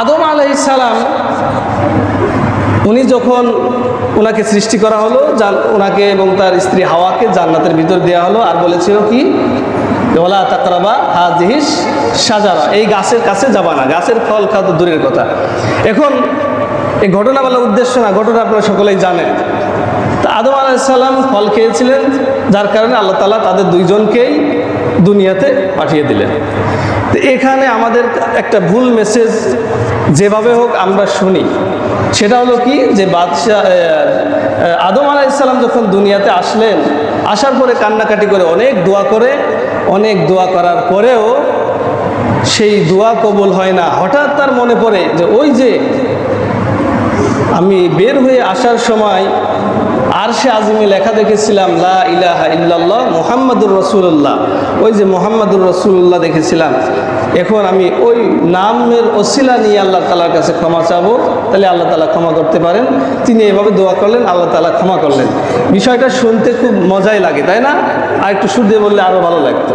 আদম আলাইসালাম উনি যখন ওনাকে সৃষ্টি করা হলো, জান ওনাকে এবং তার স্ত্রী হাওয়াকে জান্নাতের ভিতর দেওয়া হলো আর বলেছিল কি? ওলা তাকরাবা হাজিহিস সাজারা এই গাছের কাছে যাবা না, গাছের ফল খাওয়া তো দূরের কথা। এখন এই ঘটনা বলার উদ্দেশ্য না, ঘটনা আপনারা সকলেই জানেন। তা আদম আলাইসাল্লাম ফল খেয়েছিলেন, যার কারণে আল্লাহ তালা তাদের দুইজনকেই দুনিয়াতে পাঠিয়ে দিলেন। তো এখানে আমাদের একটা ভুল মেসেজ যেভাবে হোক আমরা শুনি। সেটা হলো কি? যে বাদশাহ আদম আলাইসাল্লাম যখন দুনিয়াতে আসলেন, আসার পরে কান্নাকাটি করে অনেক দোয়া করে, অনেক দোয়া করার পরেও সেই দোয়া কবুল হয় না। হঠাৎ তার মনে পড়ে যে ওই যে আমি বের হয়ে আসার সময় আর সে আজমি লেখা দেখেছিলাম, লা ইলাহা ইল্লাল্লাহ মোহাম্মদুর রসুল্লাহ ওই যে মোহাম্মদুর রসুল্লাহ দেখেছিলাম। এখন আমি ওই নামের ওসিলা নিয়ে আল্লাহ তালার কাছে ক্ষমা চাবো। তাহলে আল্লাহ তালা ক্ষমা করতে পারেন। তিনি এভাবে দোয়া করলেন, আল্লাহ তালা ক্ষমা করলেন। বিষয়টা শুনতে খুব মজাই লাগে, তাই না? আর একটু সুর দিয়ে বললে আরও ভালো লাগতো।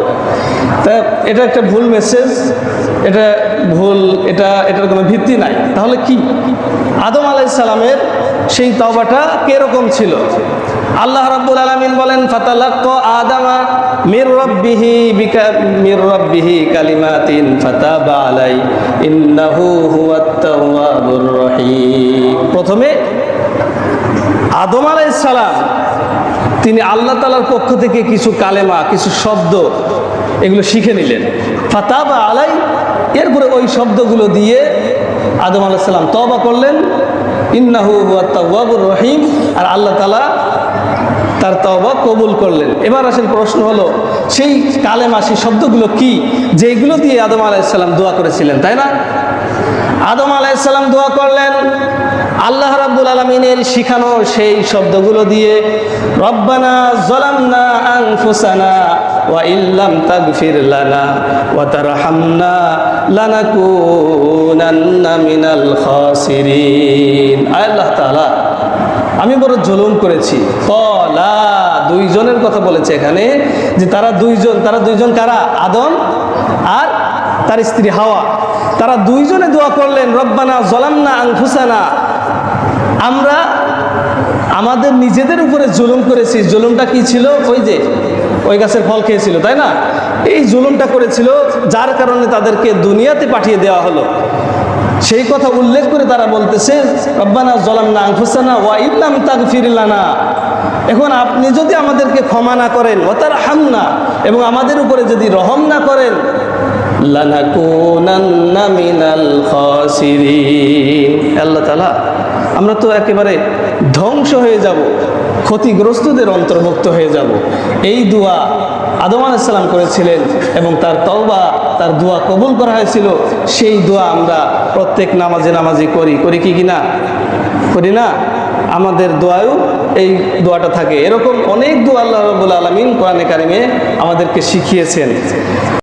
তা এটা একটা ভুল মেসেজ এটা ভুল, এটা, এটার কোনো ভিত্তি নাই। তাহলে কি? আদম আলাইসালামের সেই তবাটা কীরকম ছিল? আল্লাহ রাব্বুল আলামিন বলেন, ফাতালাক্ক আদামা মির রাব্বিহি বিকা, মির রাব্বিহি কালিমাতিন ফাতাবা আলাই, ইন্নাহু হুয়াত তাওয়াবুর রহিম। প্রথমে আদম আলাইহিস সালাম, তিনি আল্লাহ তালার পক্ষ থেকে কিছু কালেমা, কিছু শব্দ এগুলো শিখে নিলেন। ফাতাবা আলাই, এরপরে ওই শব্দগুলো দিয়ে আদম আলাইসাল্লাম তবা করলেন। ইন্নাহু রহিম। আর আল্লাহ তালা তার তবা কবুল করলেন। এবার আসেন প্রশ্ন হলো, সেই কালেমা, সেই শব্দগুলো কি যেগুলো দিয়ে আদম আলাইসাল্লাম দোয়া করেছিলেন, তাই না? আদম আলাইসাল্লাম দোয়া করলেন, আল্লাহ রাব্বুল আলমিনের শিখানো সেই শব্দগুলো দিয়ে, রব্বানা জলামনা আনফুসানা ওয়া ইল্লাম তাগফির লানা ওয়া তারহামনা লানাকুনান্না মিনাল খাসিরিন। আল্লাহ তাআলা, আমি বড় জুলুম করেছি। কলা দুইজনের কথা বলেছে এখানে যে তারা দুইজন তারা দুইজন কারা? আদম আর তার স্ত্রী হাওয়া। তারা দুইজনে দোয়া করলেন, রব্বানা জলামনা আংফুসানা আমরা আমাদের নিজেদের উপরে জুলুম করেছি। জুলুমটা কি ছিল? ওই যে ওই গাছের ফল খেয়েছিল, তাই না? এই জুলুমটা করেছিল যার কারণে তাদেরকে দুনিয়াতে পাঠিয়ে দেওয়া হলো। সেই কথা উল্লেখ করে তারা বলতেছে, রব্বানা জলামনা আংফুসানা ওয়া ইল্লাম তাগফিরিলানা এখন আপনি যদি আমাদেরকে ক্ষমা না করেন ও তার হামনা এবং আমাদের উপরে যদি রহম না করেন আল্লাহ তাআলা, আমরা তো একেবারে ধ্বংস হয়ে যাব। ক্ষতিগ্রস্তদের অন্তর্ভুক্ত হয়ে যাব। এই দোয়া আদম আলাইসাল্লাম করেছিলেন এবং তার তওবা, তার দোয়া কবুল করা হয়েছিল। সেই দোয়া আমরা প্রত্যেক নামাজে নামাজে করি। করি কি কিনা? করি না? আমাদের দোয়ায়ও এই দোয়াটা থাকে। এরকম অনেক দোয়া আল্লাহ রবুল আলমিন কোরআনে কারিমে আমাদেরকে শিখিয়েছেন।